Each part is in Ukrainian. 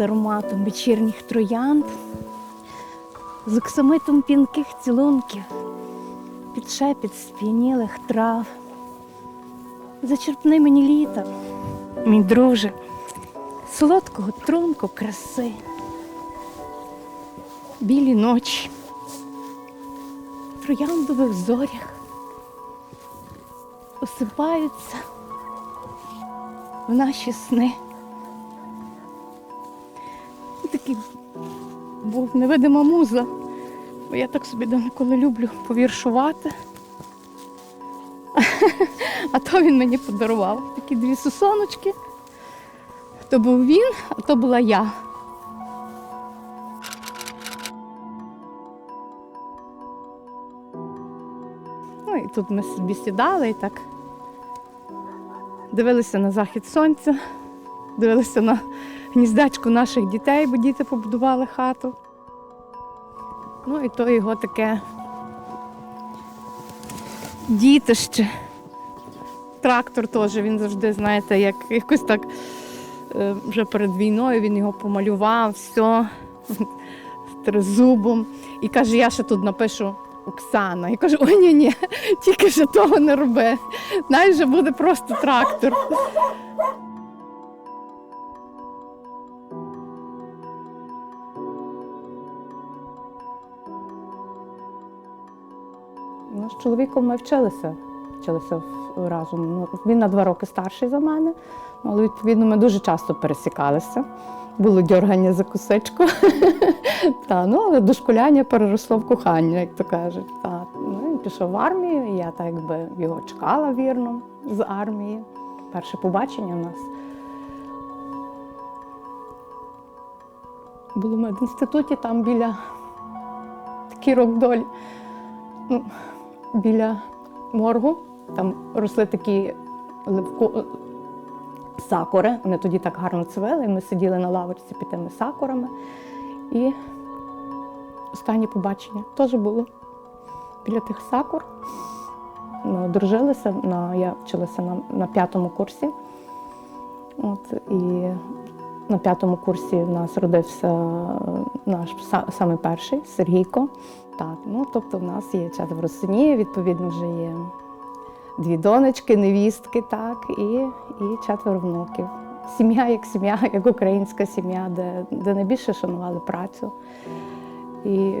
з ароматом вечірніх троянд, з оксамитом пінких цілунків, під шепіт сп'янілих трав. Зачерпни мені літа, мій друже, солодкого трунку краси, білі ночі, в трояндових зорях осипаються в наші сни. Такий був невидима муза, бо я так собі деколи люблю повіршувати. А то він мені подарував такі дві сосоночки. То був він, а то була я. Ну і тут ми собі сідали і так дивилися на захід сонця, дивилися на гніздечко наших дітей, бо діти побудували хату. Ну і то його таке дітище. Трактор теж, він завжди, знаєте, як якось так е, вже перед війною він його помалював, все з тризубом. І каже, я ще тут напишу Оксана. І кажу, ой ні ні тільки ще того не роби. Вже буде просто трактор. Ну, з чоловіком ми вчилися. Вчилися разом. Ну, він на два роки старший за мене, але відповідно ми дуже часто пересікалися. Було дьоргання за косичку. Та, ну, але дошкуляння переросло в кохання, як то кажуть. Та. Ну, він пішов в армію, і я так якби його чекала вірно з армії. Перше побачення у нас було в медінституті, там біля такий рок долі. Ну, біля моргу. Там росли такі ливко... сакури. Вони тоді так гарно цвели. Ми сиділи на лавочці під тими сакурами. І останнє побачення теж було біля тих сакур. Ми одружилися. На, я вчилася на, на п'ятому курсі. От, і на п'ятому курсі в нас родився е, наш саме перший Сергійко. Так, ну тобто в нас є четверо синів, відповідно, вже є дві донечки, невістки, так, і, і четверо внуків. Сім'я як сім'я, як українська сім'я, де, де найбільше шанували працю. І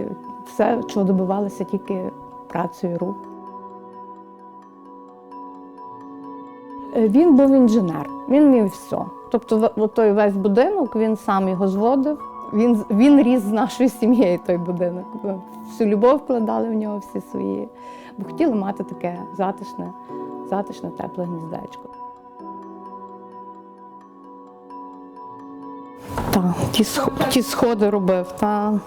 все, чого добивалися тільки працею рук. Е, Він був інженер, він міг все. Тобто, той весь будинок він сам його зводив. Він, він ріс з нашою сім'єю той будинок. Всю любов вкладали в нього всі свої, бо хотіли мати таке затишне, затишне, тепле гніздечко. Так, ті, ті сходи робив, та.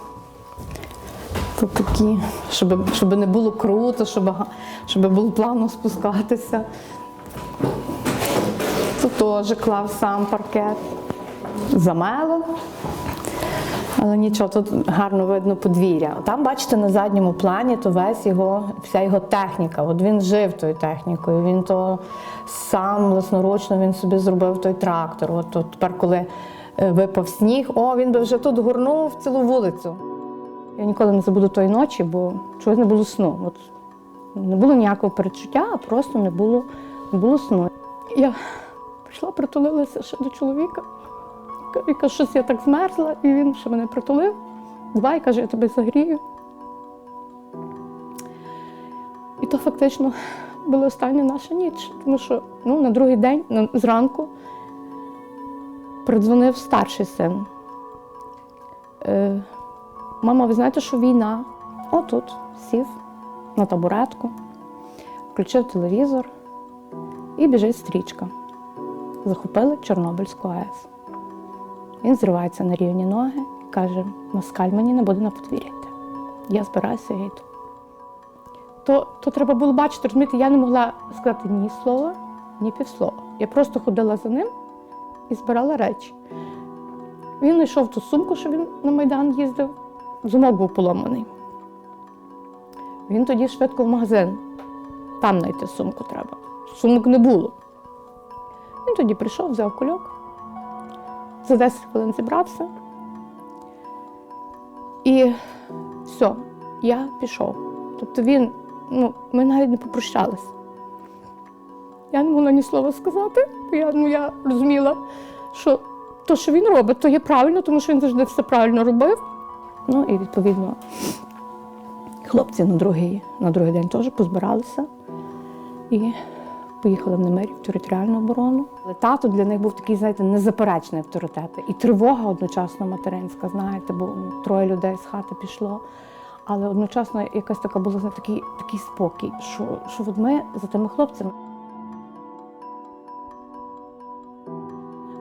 Такі, щоб, щоб не було круто, щоб, щоб було плавно спускатися. Тут теж клав сам паркет. Замело. Але нічого, тут гарно видно подвір'я. Там, бачите, на задньому плані то весь його, вся його техніка. От він жив тою технікою. Він то сам власноручно він собі зробив той трактор. От, от тепер, коли е, випав сніг, о, він би вже тут горнув цілу вулицю. Я ніколи не забуду тої ночі, бо чогось не було сну. От, не було ніякого перечуття, а просто не було, не було сну. Я прийшла, притулилася ще до чоловіка. І каже, щось я так змерзла, і він ще мене притулив. Давай, каже, я тебе загрію. І то фактично була остання наша ніч, тому що ну, на другий день, зранку, придзвонив старший син. Е, Мама, ви знаєте, що війна? Отут сів на табуретку, включив телевізор і біжить стрічка. Захопили Чорнобильську АЕС. Він зривається на рівні ноги і каже: Москаль мені не буде на подвір'я. Я збираюся, я йду. То, то треба було бачити, розумієте, я не могла сказати ні слова, ні півслова. Я просто ходила за ним і збирала речі. Він знайшов ту сумку, що він на Майдан їздив, замок був поломаний. Він тоді швидко в магазин. Там знайти сумку треба. Сумок не було. Він тоді прийшов, взяв кульок, за 10 хвилин зібрався. І все, я пішов. Тобто він, ну, ми навіть не попрощалися. Я не могла ні слова сказати, бо я, ну, я розуміла, що те, що він робить, то є правильно, тому що він завжди все правильно робив. Ну і відповідно хлопці на другий, на другий день теж позбиралися і поїхали в Немирів територіальну оборону. Але тато для них був такий, знаєте, незаперечний авторитет. І тривога одночасно материнська, знаєте, бо троє людей з хати пішло. Але одночасно якась така була такий, такий спокій, що, що от ми за тими хлопцями.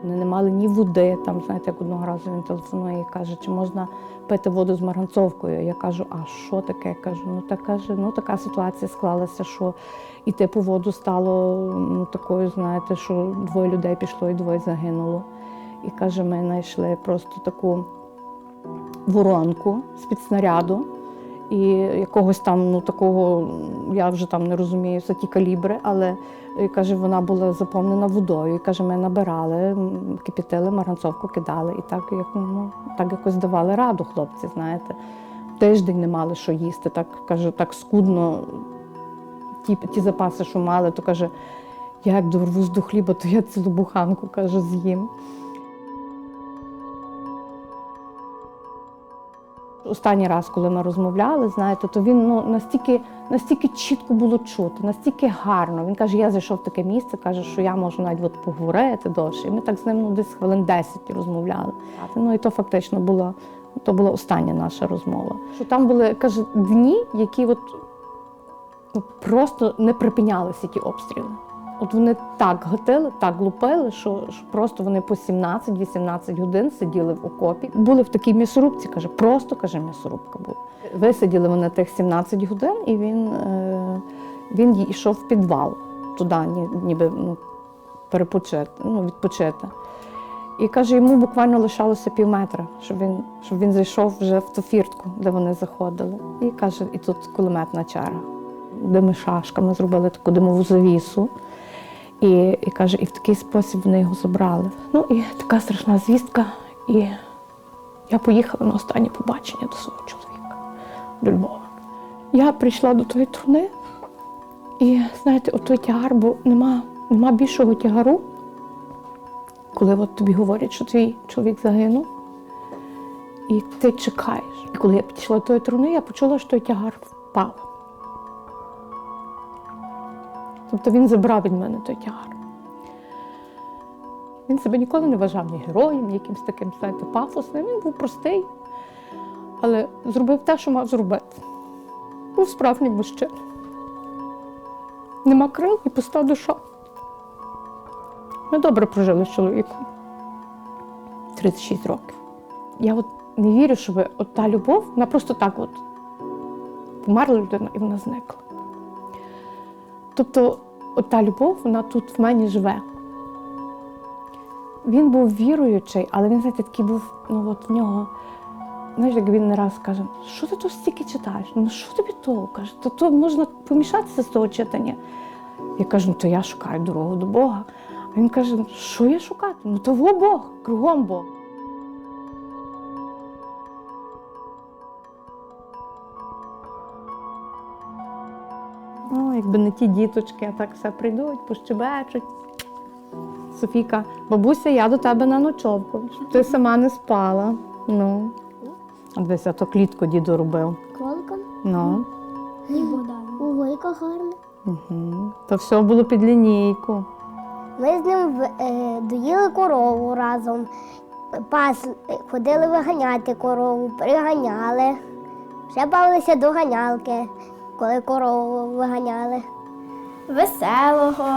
Вони не мали ні води. Там, знаєте, як одного разу він телефонує і каже, чи можна пити воду з марганцовкою. Я кажу, а що таке? Я кажу, ну так каже, ну така ситуація склалася, що іти по воду стало ну, такою, знаєте, що двоє людей пішло і двоє загинуло. І каже, ми знайшли просто таку воронку з-під снаряду. І якогось там, ну такого, я вже там не розумію, це ті калібри, але і, каже, вона була заповнена водою. І каже, ми набирали, м, кипятили, марганцовку кидали. І так, як, ну, так якось давали раду хлопці, знаєте. Тиждень не мали що їсти. Так каже, так скудно ті, ті запаси, що мали, то каже, я як дорвусь до хліба, то я цілу буханку каже, з'їм. Останній раз, коли ми розмовляли, знаєте, то він ну, настільки, настільки чітко було чути, настільки гарно. Він каже, я зайшов в таке місце, каже, що я можу навіть от поговорити довше. І ми так з ним ну, десь хвилин 10 розмовляли. Ну і то фактично була, то була остання наша розмова. Що там були, каже, дні, які от, ну, просто не припинялися ті обстріли. От вони так гатили, так лупили, що, просто вони по 17-18 годин сиділи в окопі. Були в такій м'ясорубці, каже, просто каже, м'ясорубка була. Висиділи вони тих 17 годин, і він, е, він йшов в підвал туди, ніби ну, перепочити, ну, відпочити. І каже, йому буквально лишалося пів метра, щоб він, щоб він зайшов вже в ту фіртку, де вони заходили. І каже, і тут кулеметна черга. Дими шашками зробили таку димову завісу. І, і каже, і в такий спосіб вони його забрали. Ну і така страшна звістка. І я поїхала на останнє побачення до свого чоловіка до Львова. Я прийшла до тої труни, і знаєте, от той тягар, бо нема, нема більшого тягару, коли от тобі говорять, що твій чоловік загинув, і ти чекаєш. І коли я підійшла до тої труни, я почула, що той тягар впав. Тобто він забрав від мене той тягар. Він себе ніколи не вважав ні героєм, ні якимось таким, знаєте, пафосним. Він був простий, але зробив те, що мав зробити. Був справжній мужчина. Нема крил і пуста душа. Ми добре прожили з чоловіком. 36 років. Я от не вірю, щоб от та любов, вона просто так от померла людина і вона зникла. Тобто, от та любов, вона тут в мені живе. Він був віруючий, але він, знаєте, такий був, ну от в нього, знаєш, як він не раз каже, що ти тут стільки читаєш? Ну що тобі того? Каже, то, то можна помішатися з того читання. Я кажу, ну то я шукаю дорогу до Бога. А він каже, «Ну, що я шукати? Ну то во Бог, кругом Бог. Ну, якби не ті діточки, а так все прийдуть, пощебечуть. Софійка, бабуся, я до тебе на ночовку, щоб ти сама не спала. Ну. А Дивись, а то клітку діду робив. Кроликом Ну. і. Ого, яка гарна. Угу. То все було під лінійку. Ми з ним в- е, доїли корову разом, пас, ходили виганяти корову, приганяли. Ще бавилися до ганялки, коли корову виганяли. Веселого,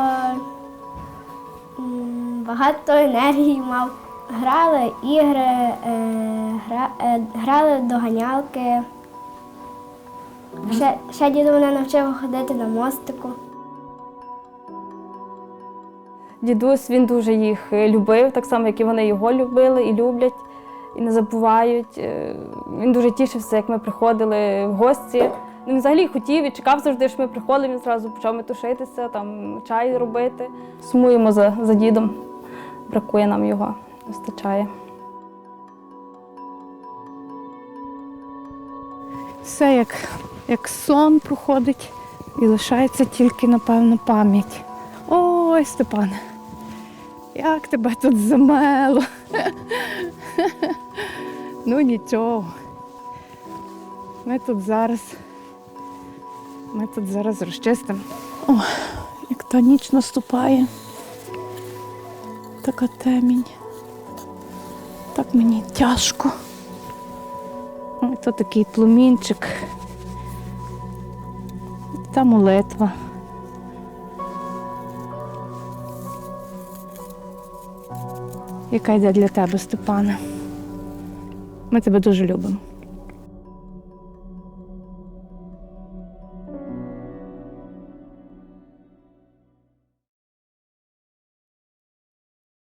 багато енергії мав. Грали ігри, е, гра, е, грали до ганялки. Ще, ще діду мене навчив ходити на мостику. Дідусь він дуже їх е, любив, так само, як і вони його любили і люблять, і не забувають. Він дуже тішився, як ми приходили в гості. Ну, Він взагалі хотів і чекав завжди, що ми приходили, він зразу почав метушитися, там, чай робити. Сумуємо за, за дідом, бракує нам його, вистачає. Все як, як сон проходить і лишається тільки, напевно, пам'ять. Ой, Степане, як тебе тут замело. Ну нічого. Ми тут зараз. Ми тут зараз розчистимо. О, як та ніч наступає. Така темінь. Так мені тяжко. Ой, то такий плумінчик. Та молитва. Яка йде для тебе, Степане. Ми тебе дуже любимо.